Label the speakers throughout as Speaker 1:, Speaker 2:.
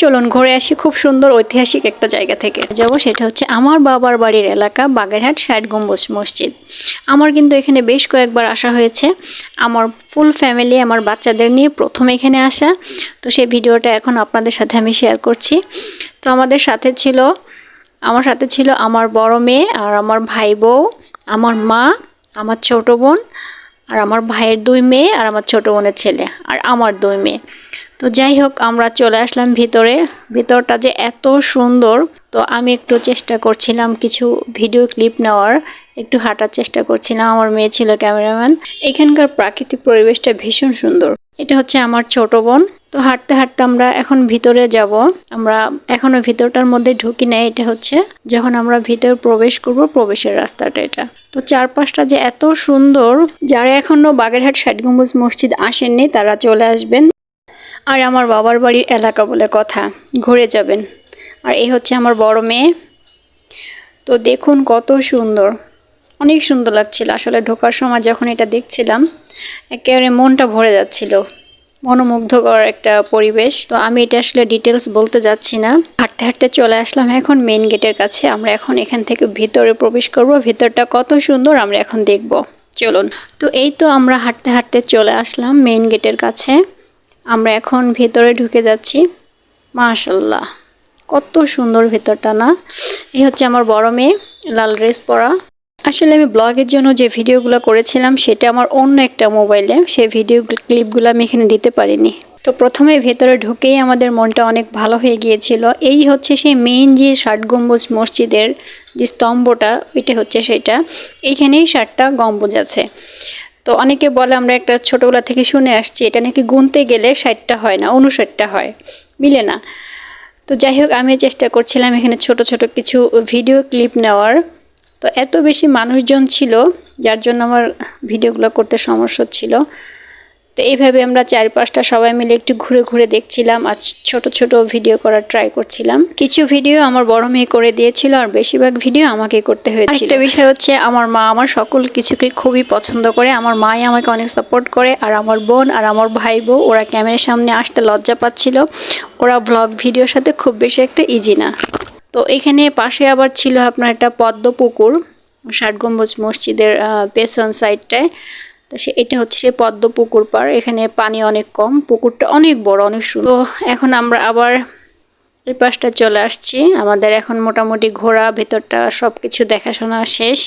Speaker 1: চলুন ঘুরে আসি খুব সুন্দর ঐতিহাসিক একটা জায়গা থেকে। যাব সেটা হচ্ছে আমার বাবার বাড়ির এলাকা, বাগেরহাট ষাট গম্বুজ মসজিদ। আমার কিন্তু এখানে বেশ কয়েকবার আসা হয়েছে। আমার ফুল ফ্যামিলি আমার বাচ্চাদের নিয়ে প্রথম এখানে আসা। তো সেই ভিডিওটা এখন আপনাদের সাথে আমি শেয়ার করছি। তো আমাদের সাথে ছিল, আমার সাথে ছিল আমার বড় মেয়ে আর আমার ভাই বউ, আমার মা, আমার ছোট বোন আর আমার ভাইয়ের দুই মেয়ে আর আমার ছোট বোনের ছেলে আর আমার দুই মেয়ে। তো যাই হোক, আমরা চলে আসলাম ভিতরে। ভিতরটা যে এত সুন্দর, তো আমি একটু চেষ্টা করছিলাম কিছু ভিডিও ক্লিপ নেওয়ার। একটু হাঁটার চেষ্টা করছিলাম, আমার মেয়ে ছিল ক্যামেরাম্যান। এখানকার প্রাকৃতিক পরিবেশটা ভীষণ সুন্দর। এটা হচ্ছে আমার ছোট বোন। তো হাঁটতে হাঁটতে আমরা এখন ভিতরে যাব। আমরা এখনও ভিতরটার মধ্যে ঢুকি নাই, এটা হচ্ছে যখন আমরা ভিতর প্রবেশ করব, প্রবেশের রাস্তাটা এটা। তো চারপাশটা যে এত সুন্দর, যারা এখনও বাগেরহাট ষাট গম্বুজ মসজিদ আসেননি, তারা চলে আসবেন। আর আমার বাবার বাড়ির এলাকা বলে কথা। ঘুরে যাবেন। আর এই হচ্ছে আমার বড় মেয়ে। তো দেখুন কত সুন্দর। অনেক সুন্দর লাগছিল। আসলে ঢোকার সময় যখন এটা দেখছিলাম, একেবারে মনটা ভরে যাচ্ছিল। মনোমুগ্ধকর একটা পরিবেশ। তো আমি এটা আসলে ডিটেলস বলতে যাচ্ছি না। হাঁটতে হাঁটতে চলে আসলাম এখন মেন গেটের কাছে। আমরা এখন এখান থেকে ভিতরে প্রবেশ করব। ভিতরটা কত সুন্দর আমরা এখন দেখব। চলুন। তো এই তো আমরা হাঁটতে হাঁটতে চলে আসলাম মেইন গেটের কাছে। আমরা এখন ভেতরে ঢুকে যাচ্ছি। মাশাল্লাহ কত সুন্দর ভেতরটা না? এই হচ্ছে আমার বড় মেয়ে, লাল ড্রেস পরা। আসলে আমি ব্লগের জন্য যে ভিডিওগুলো করেছিলাম, সেটা আমার অন্য একটা মোবাইলে। সেই ভিডিও ক্লিপগুলো আমি এখানে দিতে পারিনি। তো প্রথমে ভেতরে ঢুকেই আমাদের মনটা অনেক ভালো হয়ে গিয়েছিল। এই হচ্ছে সেই মেইন যে ষাট গম্বুজ মসজিদের যে স্তম্ভটা, ওইটা হচ্ছে সেটা। এইখানেই ষাটটা গম্বুজ আছে। তো অনেকে বলে আমরা একটা ছোটোবেলা থেকে শুনে আসছি, এটা নাকি গুনতে গেলে ষাটটা হয় না উনষাটটা হয়। মিলে না। তো যাই হোক, আমি চেষ্টা করছিলাম এখানে ছোট ছোট কিছু ভিডিও ক্লিপ নেওয়ার। তো এত বেশি মানুষজন ছিল, যার জন্য আমার ভিডিওগুলো করতে সমস্যা ছিল। তো এইভাবে আমরা চার পাঁচটা সবাই মিলে একটু ঘুরে ঘুরে দেখছিলাম আর ছোট ছোট ভিডিও করার ট্রাই করছিলাম। কিছু ভিডিও আমার বড় মেয়ে করে দিয়েছিল আর বেশিরভাগ ভিডিও আমাকে করতে হয়েছিল। একটা বিষয় হচ্ছে আমার মা আমার সকল কিছুকে খুবই পছন্দ করে। আমার মাই আমাকে অনেক সাপোর্ট করে আর আমার বোন আর আমার ভাই বউ, ওরা ক্যামেরার সামনে আসতে লজ্জা পাচ্ছিল। ওরা ব্লগ ভিডিওর সাথে খুব বেশি একটা ইজি না। তো এখানে পাশে আবার ছিল আপনার একটা পদ্ম পুকুর, ষাট গম্বুজ মসজিদের পেছন সাইডটায় তো সে এটা হচ্ছে সে পদ্ম পুকুর পার এখানে পানি অনেক কম, পুকুরটা অনেক বড়, অনেক সুন্দর। তো এখন আমরা আবার এই পাশটা চলে আসছি। আমাদের এখন মোটামুটি ঘোরা, ভেতরটা সব কিছু দেখাশোনা শেষ,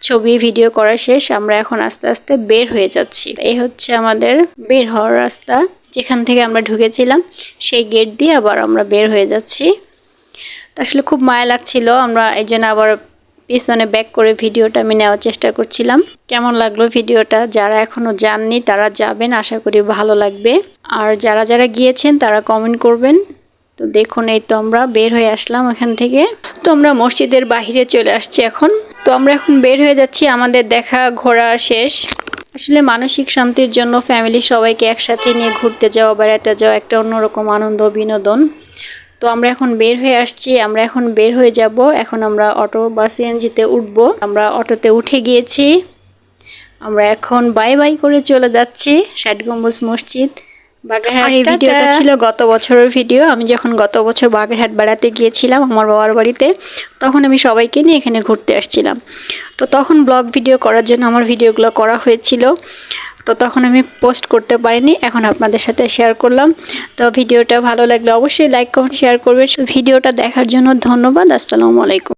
Speaker 1: ছবি, ভিডিও করা শেষ। আমরা এখন আস্তে আস্তে বের হয়ে যাচ্ছি। এই হচ্ছে আমাদের বের হওয়ার রাস্তা। যেখান থেকে আমরা ঢুকেছিলাম, সেই গেট দিয়ে আবার আমরা বের হয়ে যাচ্ছি। আসলে খুব মায়া লাগছিল। আমরা এই জন্য আবার পিছনে ব্যাক করে ভিডিওটা আমি নেওয়ার চেষ্টা করছিলাম। কেমন লাগল ভিডিওটা? যারা এখনও যাননি, তারা যাবেন, আশা করি ভালো লাগবে। আর যারা যারা গিয়েছেন, তারা কমেন্ট করবেন। তো দেখুন, এই তো আমরা বের হয়ে আসলাম এখান থেকে। তো আমরা মসজিদের বাহিরে চলে আসছি এখন। তো আমরা এখন বের হয়ে যাচ্ছি, আমাদের দেখা ঘোরা শেষ। আসলে মানসিক শান্তির জন্য ফ্যামিলি সবাইকে একসাথে নিয়ে ঘুরতে যাওয়া, বেড়াতে যাওয়া একটা অন্যরকম আনন্দ, বিনোদন। তো আমরা এখন বের হয়ে আসছি আমরা এখন বের হয়ে যাব। এখন আমরা অটো বা সিএনজিতে উঠব। আমরা অটোতে উঠে গিয়েছি। আমরা এখন বাই বাই করে চলে যাচ্ছি ষাট গম্বুজ মসজিদ। বাগেরহাট এই ভিডিওটা ছিল গত বছরের ভিডিও। আমি যখন গত বছর বাগেরহাট বেড়াতে গিয়েছিলাম আমার বাবার বাড়িতে তখন আমি সবাইকে নিয়ে এখানে ঘুরতে আসছিলাম। তো তখন ব্লগ ভিডিও করার জন্য আমার ভিডিওগুলো করা হয়েছিল। তো তখন আমি পোস্ট করতে পারিনি, এখন আপনাদের সাথে শেয়ার করলাম। তো ভিডিওটা ভালো লাগলে অবশ্যই লাইক কমেন্ট শেয়ার করবে ভিডিওটা দেখার জন্য ধন্যবাদ, আসসালামু আলাইকুম।